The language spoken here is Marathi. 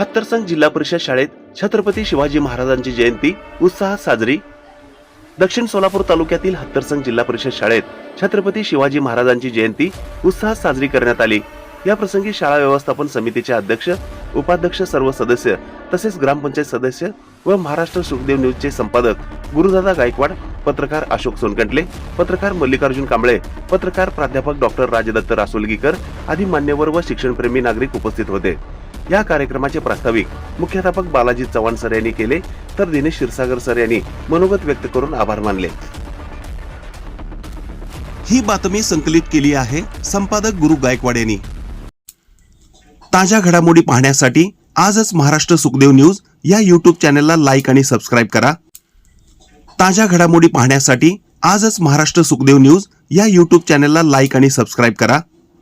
हत्तरसंग जिल्हा परिषद शाळेत छत्रपती शिवाजी महाराजांची जयंती उत्साहात साजरी. दक्षिण सोलापूर तालुक्यातील हत्तरसंग जिल्हा परिषद शाळेत छत्रपती शिवाजी महाराजांची जयंती उत्साहात साजरी करण्यात आली. या प्रसंगी शाळा व्यवस्थापन समितीचे अध्यक्ष उपाध्यक्ष सर्व सदस्य तसेच ग्रामपंचायत सदस्य व महाराष्ट्र सुखदेव न्यूजचे संपादक गुरुदादा गायकवाड पत्रकार अशोक सोनकंटले पत्रकार मल्लिकार्जुन कांबळे पत्रकार प्राध्यापक डॉक्टर राजदत्त रासोलगीकर आदी मान्यवर व शिक्षणप्रेमी नागरिक उपस्थित होते. या कार्यक्रमाचे प्रास्ताविक मुख्याध्यापक बालाजी चव्हाण सर यांनी केले तर दिनेश क्षीरसागर सर यांनी मनोगत व्यक्त करून आभार मानले. ही बातमी संकलित केली आहे संपादक गुरु गायकवाड यांनी. ताज्या घडामोडी पाहण्यासाठी आजच महाराष्ट्र सुखदेव न्यूज या यूट्यूब चॅनलला लाईक आणि सबस्क्राईब करा. ताज्या घडामोडी पाहण्यासाठी आजच महाराष्ट्र सुखदेव न्यूज या युट्यूब चॅनलला लाईक आणि सबस्क्राईब करा.